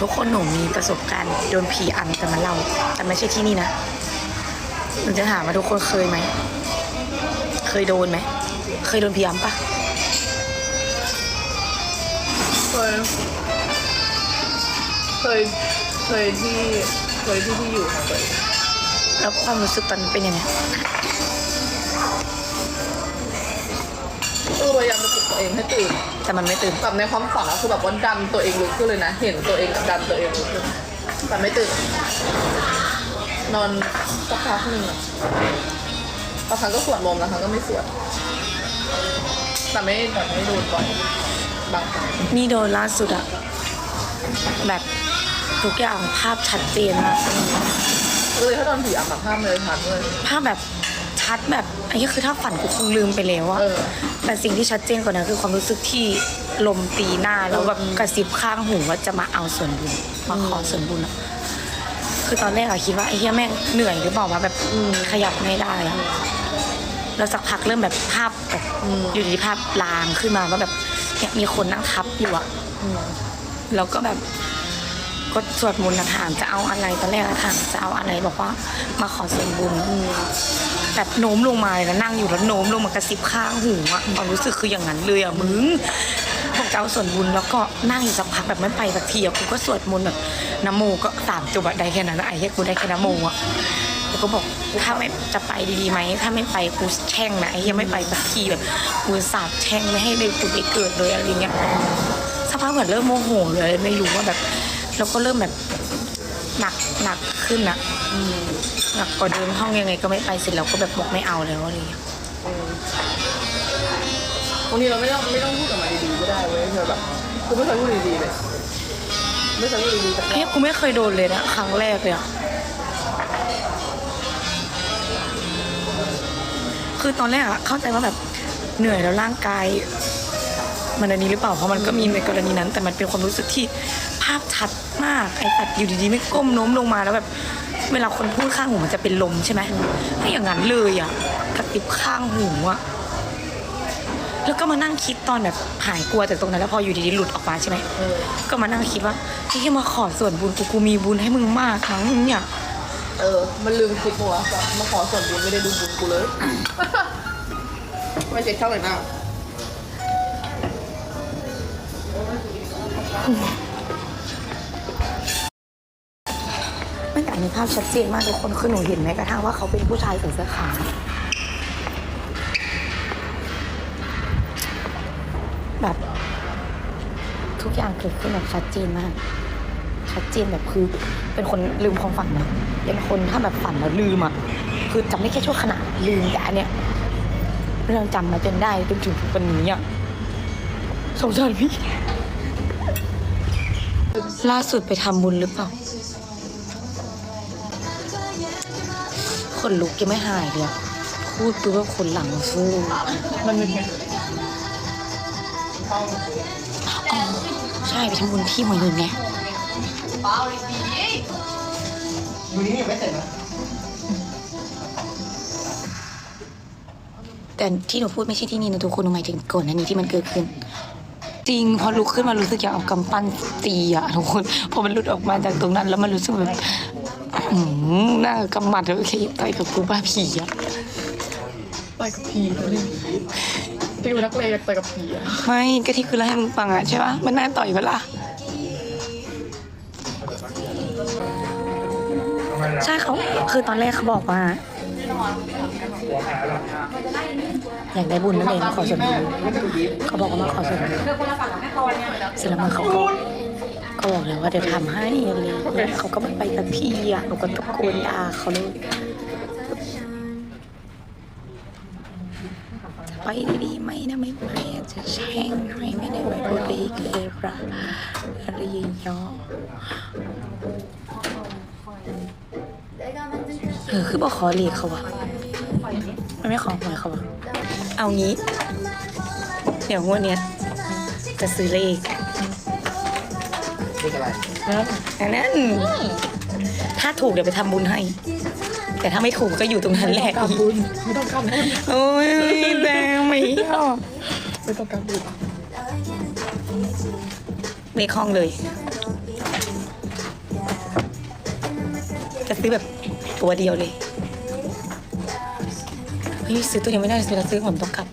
ทุกคนหนูมีประสบการณ์โดนผีอันแต่มาเล่า แต่ไม่ใช่ที่นี่นะหนูจะถามว่าทุกคนเคยไหม เคยโดนไหม เคยโดนผีอัมปะเคย เคย เคยที่ เคยที่ที่อยู่ของตัวเองแล้วความรู้สึกตอนนั้นเป็นยังไง ก็พยายามจะปลุกตัวเองให้ตื่นแต่มันไม่ตื่นแบบในความฝันอะคือแบบว่าดันตัวเองลุกขึ้นเลยนะ เห็นตัวเองดันตัวเองลุกขึ้นแต่ไม่ตื่น นอนสักพักหนึ่งอะบางครั้งก็สวดมนต์บางครั้งก็ไม่สวดแต่ไม่แต่ไม่โดนบ่อยบางครั้งนี่โดนล่าสุดอะแบบทุกอย่างภาพชัดเจนมากเลยถ้าโดนผีอะแบบห้ามเลยทันเลยภาพแบบ ชัดแบบอันนี้คือถ้าฝันกูคงลืมไปแล้วอะเออแต่สิ่งที่ชัดเจนกว่านั้นคือความรู้สึกที่ลมตีหน้าแล้วแบบกระซิบข้างหูว่าจะมาเอาส่วนบุญมาขอส่วนบุญอะคือตอนแรกอะคิดว่าไอ้เหี้ยแม่งเหนื่อยหรือเปล่าวะแบบขยับไม่ได้อะแล้วสักพักเริ่มแบบภาพแบบอยู่ดีๆภาพลางขึ้นมาว่าแบบเนี่ยมีคนนั่งทับอยู่อะแล้วก็แบบ ก็สวดมนต์อะถามจะเอาอะไรตอนแรกอะถามจะเอาอะไรบอกว่ามาขอส่วนบุญแบบโน้มลงมาเลยนะนั่งอยู่แล้วโน้มลงมากระซิบข้างหูอะความรู้สึกคืออย่างนั้นเลยอะมึงบอกจะเอาส่วนบุญแล้วก็นั่งอยู่สักพักแบบไม่ไปสักทีอะกูก็สวดมนต์แบบนะโมก็สามจบะได้แค่นั้นอะไอ้เหี้ยกูได้แค่นะโมอะแล้วก็บอกถ้าไม่จะไปดีๆไหมถ้าไม่ไปกูแช่งนะไอ้เหี้ยไม่ไปสักทีแบบกูสาบแช่งไม่ให้เลยกูได้เกิดเลยอะไรเงี้ยสักพักเหมือนเริ่มโมโหเลยไม่รู้ว่าแบบ แล้วก็เริ่มแบบหนักหนักขึ้นอะอืมหนักกว่าเดิมห้องยังไงก็ไม่ไปเสร็จแล้วก็แบบบอกไม่เอาแล้วอะไรอย่างเงี้ยบางทีเราไม่ต้องไม่ต้องพูดออกมาดีๆก็ได้เว้ยคือแบบคือไม่เคยพูดดีๆเลยไม่เคยพูดดีๆแต่เฮ้ยกูไม่เคยโดนเลยนะครั้งแรกเลยอะคือตอนแรกอะเข้าใจว่าแบบเหนื่อยแล้วร่างกายมันอันนี้หรือเปล่าเพราะมันก็มีในกรณีนั้น แต่มันเป็นความรู้สึกที่ภาพชัด มากไอ้ตัดอยู่ดีๆไม่ก้มโน้มลงมาแล้วแบบ เวลาคนพูดข้างหูมันจะเป็นลมใช่ไหมไม่อย่างนั้นเลยอะกระติบข้างหูอะแล้วก็มานั่งคิดตอนแบบหายกลัวจากตรงนั้นแล้วพออยู่ดีๆหลุดออกมาใช่ไหมก็มานั่งคิดว่าเฮ้ยมาขอส่วนบุญกูกูมีบุญให้มึงมากครั้งเนี่ยเออ มันลืมคิดมัวแบบมาขอส่วนบุญไม่ได้ดูบุญกูเลย ไม่เช็คช่เลยน้าไม่แต่ อันนี้ภาพชัดเจนมากทุกคนคือหนูเห็นแม้กระทั่งว่าเขาเป็นผู้ชายใส่เสื้อขาวแบบทุกอย่างเกิดขึ้นแบบชัดเจนมาก ชัดเจนแบบคือ เป็นคนลืมความฝันนะเป็นคนถ้าแบบฝันแล้วลืมอะคือจำได้แค่ชั่วขณะลืมแต่อันเนี้ยเรื่องจำมาจนได้จนถึงวันนี้อะสงสารพี่ล่าสุดไปทำบุญหรือเปล่า นลุกยังไม่หายเลยอะพูดปุ๊บว่าขนหลังฟูมันเป็นไงอ๋อใช่ไปทำบุญที่หัวหินไงดูนี่ยังไม่เสร็จนะแต่ที่หนูพูดไม่ใช่ที่นี่นะทุกคนหนูหมายถึงก่อนหน้านี้ที่มันเกิดขึ้น จริงพอลุกขึ้นมารู้สึกอยากเอากำปั้นตีอะทุกคนพอมันหลุดออกมาจากตรงนั้น แล้วมันรู้สึกแบบอืม หน้ากำหมัดแล้วโอเคต่อยกับกูบ้าผีอะไปกับผีเลยที่ดูนักเลงไปกับผีอะไม่ก็ที่คือเล่าให้มึงฟังอะใช่ปะมันน่าต่อยปะล่ะใช่เขาคือตอนแรกเขาบอกว่า อยากได้บุญนั่นเองมาขอส่วนบุญเขาบอกว่ามาขอส่วนบุญเสร็จแล้วมันเขาก็ก็ บอกแล้วว่าเดี๋ยวทำให้อะไรอย่างเงี้ยเขาก็ไม่ไปสักทีอะหนูก็ตะโกนด่าเขาเลยจะไปดีไหมนะไม่ไปจะแช่งให้ไม่ได้ไปบุรีเกเรอะไรอย่างเงี้ยเออคือบอกขอเรียกเขาวะมันไม่ขอหวยเขาวะเอางี้ เดี๋ยวงวดเนี้ยจะซื้อเลข อันนั้นถ้าถูกเดี๋ยวไปทำบุญให้ แต่ถ้าไม่ถูกก็อยู่ตรงนั้นแหละกำบุญไม่ต้องกำบุญโอ้ยแดงไม่ชอมไม่ต้องกำบุญไม่คล้องเลย จะซื้อแบบตัวเดียวเลยเฮ้ยซื้อตัวเดียวไม่ได้เราซื้อหอนต้องกลับ